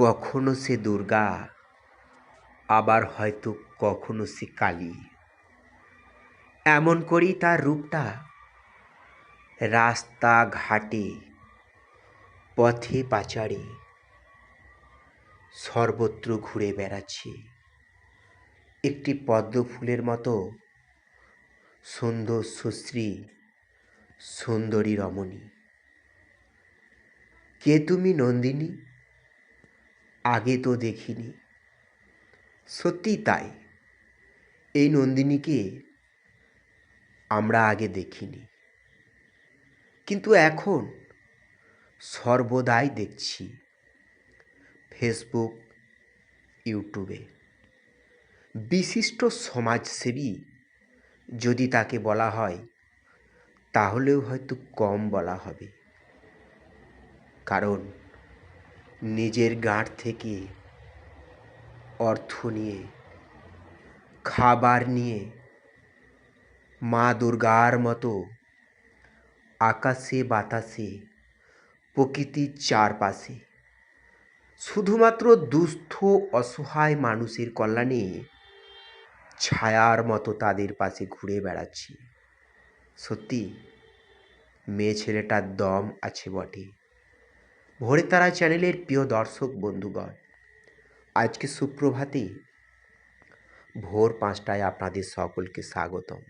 কখনো সে দুর্গা, আবার হয়তো কখনো সে কালী। এমন করেই তার রূপটা রাস্তা ঘাটে পথে পাচারে সর্বত্র ঘুরে বেড়াচ্ছে। একটি পদ্ম ফুলের মতো সুন্দর সুশ্রী সুন্দরী রমণী। কে তুমি নন্দিনী? আগে তো দেখিনি। সত্যি তাই। এই নন্দিনীকে আমরা আগে দেখিনি। কিন্তু এখন সর্বদাই দেখছি ফেসবুক, ইউটিউবে। বিশিষ্ট সমাজসেবী যদি তাকে বলা হয়, তাহলেও হয়তো কম বলা হবে। কারণ নিজের গাঁট থেকে অর্থ নিয়ে, খাবার নিয়ে মা দুর্গার মতো আকাশে বাতাসে, প্রকৃতির চারপাশে। শুধুমাত্র দুস্থ, অসহায় মানুষের কল্যাণে ছায়ার মতো তাদের পাশে ঘুরে বেড়াচ্ছি। সত্যি, মেয়ে ছেলেটার দম আছে বটে। ভোরে তারা চ্যানেলের প্রিয় দর্শক বন্ধুগণ, আজকে সুপ্রভাতে ভোর পাঁচটায় আপনাদের সকলকে স্বাগতম।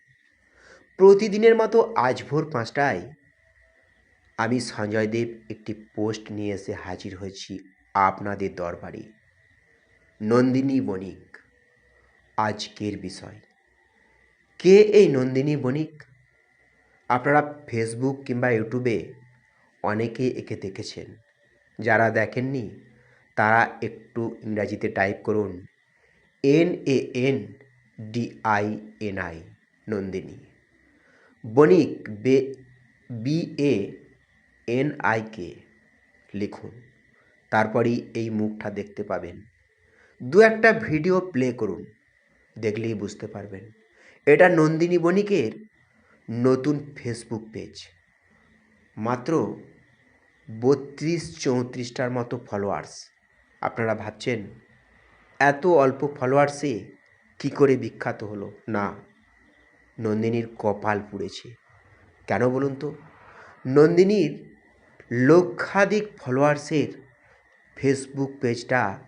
প্রতিদিনের মতো আজ ভোর পাঁচটায় আমি সঞ্জয় দেব একটি পোস্ট নিয়ে এসে হাজির হয়েছি আপনাদের দরবারে। নন্দিনী বণিক, আজকের বিষয়। কে এই নন্দিনী বণিক? আপনারা ফেসবুক কিংবা ইউটিউবে অনেকে একে দেখেছেন। যারা দেখেননি, তারা একটু ইংরাজিতে টাইপ করুন। N A N D I N I, Nandini. Banik বে, B A N I K লিখুন। তারপরই এই মুখটা দেখতে পাবেন। দু একটা ভিডিও প্লে করুন, দেখলেই বুঝতে পারবেন। এটা নন্দিনী বণিকের নতুন ফেসবুক পেজ। মাত্র বত্রিশ চৌত্রিশটার মতো ফলোয়ার্স আপনারা ভাবছেন, এত অল্প ফলোয়ার্সে কি করে বিখ্যাত হলো? না, নন্দিনীর কপাল পুড়েছে। কেন বলুন তো? নন্দিনীর লক্ষাধিক ফলোয়ার্সের ফেসবুক পেজটা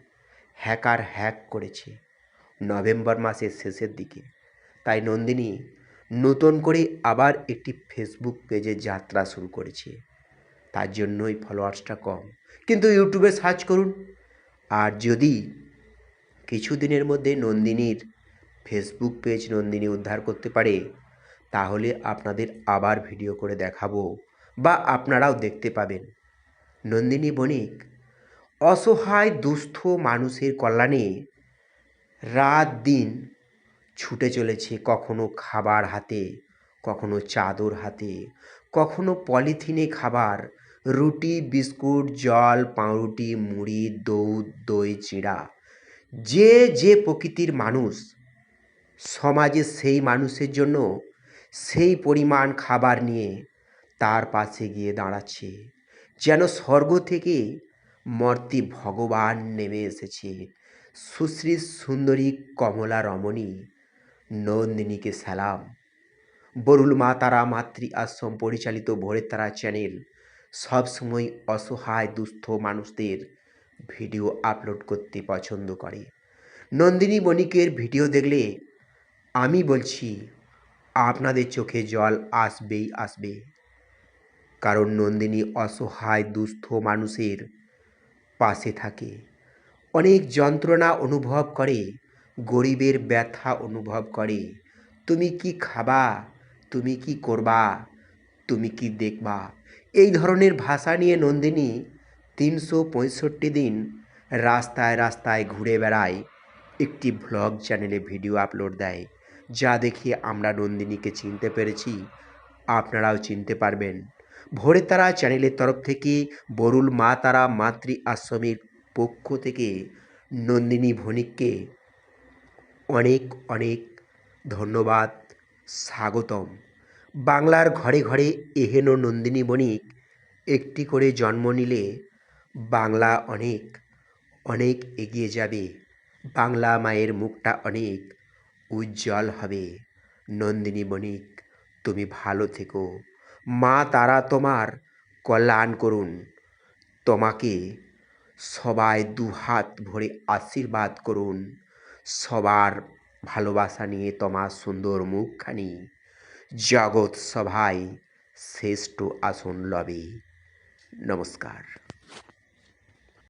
হ্যাকার হ্যাক করেছে নভেম্বর মাসের শেষের দিকে। তাই নন্দিনী নতুন করে আবার একটি ফেসবুক পেজে যাত্রা শুরু করেছে। তার জন্যই ফলোয়ার্সটা কম। কিন্তু ইউটিউবে সার্চ করুন। আর যদি কিছুদিনের মধ্যে নন্দিনীর ফেসবুক পেজ নন্দিনী উদ্ধার করতে পারে, তাহলে আপনাদের আবার ভিডিও করে দেখাবো বা আপনারাও দেখতে পাবেন। নন্দিনী বণিক, অসহায় দুস্থ মানুষের কল্যাণে রাত দিন ছুটে চলেছে কখনো খাবার হাতে, কখনো চাদর হাতে কখনো পলিথিনে খাবার? রুটি, বিস্কুট, জল, পাউরুটি, মুড়ি দৌদ দই, চিড়া। যে যে প্রকৃতির মানুষ, সমাজে সেই মানুষের জন্য সেই পরিমাণ খাবার নিয়ে তার পাশে গিয়ে দাঁড়াচ্ছে, যেন স্বর্গ থেকে মর্তি ভগবান নেমে এসেছে। সুশ্রী সুন্দরী কমলা রমণী নন্দিনীকে সালাম। বরুল মা তারা মাতৃ আশ্রম পরিচালিত ভোরের তারা চ্যানেল সবসময় অসহায়, দুস্থ মানুষদের ভিডিও আপলোড করতে পছন্দ করে। নন্দিনী বণিকের ভিডিও দেখলে আমি বলছি, আপনাদের চোখে জল আসবেই আসবে। কারণ নন্দিনী অসহায়, দুস্থ মানুষের পাশে থাকে। অনেক যন্ত্রণা অনুভব করে, গরিবের ব্যথা অনুভব করে। তুমি কি খাবা? তুমি কি করবা? তুমি কি দেখবা? এই ধরনের ভাষা নিয়ে নন্দিনী তিনশো পঁয়ষট্টি দিন রাস্তায় রাস্তায় ঘুরে বেড়ায়। একটি ভ্লগ চ্যানেলে ভিডিও আপলোড দেয়। যা দেখে আমরা নন্দিনীকে চিনতে পেরেছি। আপনারাও চিনতে পারবেন। ভোরে তারা চ্যানেলের তরফ থেকে বরুল মা তারা মাতৃ আশ্রমের পক্ষ থেকে নন্দিনী ভণিককে অনেক অনেক ধন্যবাদ। স্বাগতম। বাংলার ঘরে ঘরে এহেন নন্দিনী বণিক একটি করে জন্ম নিলে বাংলা অনেক অনেক এগিয়ে যাবে। বাংলা মায়ের মুখটা অনেক উজ্জ্বল হবে। নন্দিনী বণিক তুমি ভালো থেকো। মা তারা তোমার কল্যাণ করুন। তোমাকে সবাই দুহাত ভরে আশীর্বাদ করুন। সবার ভালোবাসা নিয়ে তোমার সুন্দর মুখখানি। জগৎ সভায় শ্রেষ্ঠ আসন লবে। নমস্কার।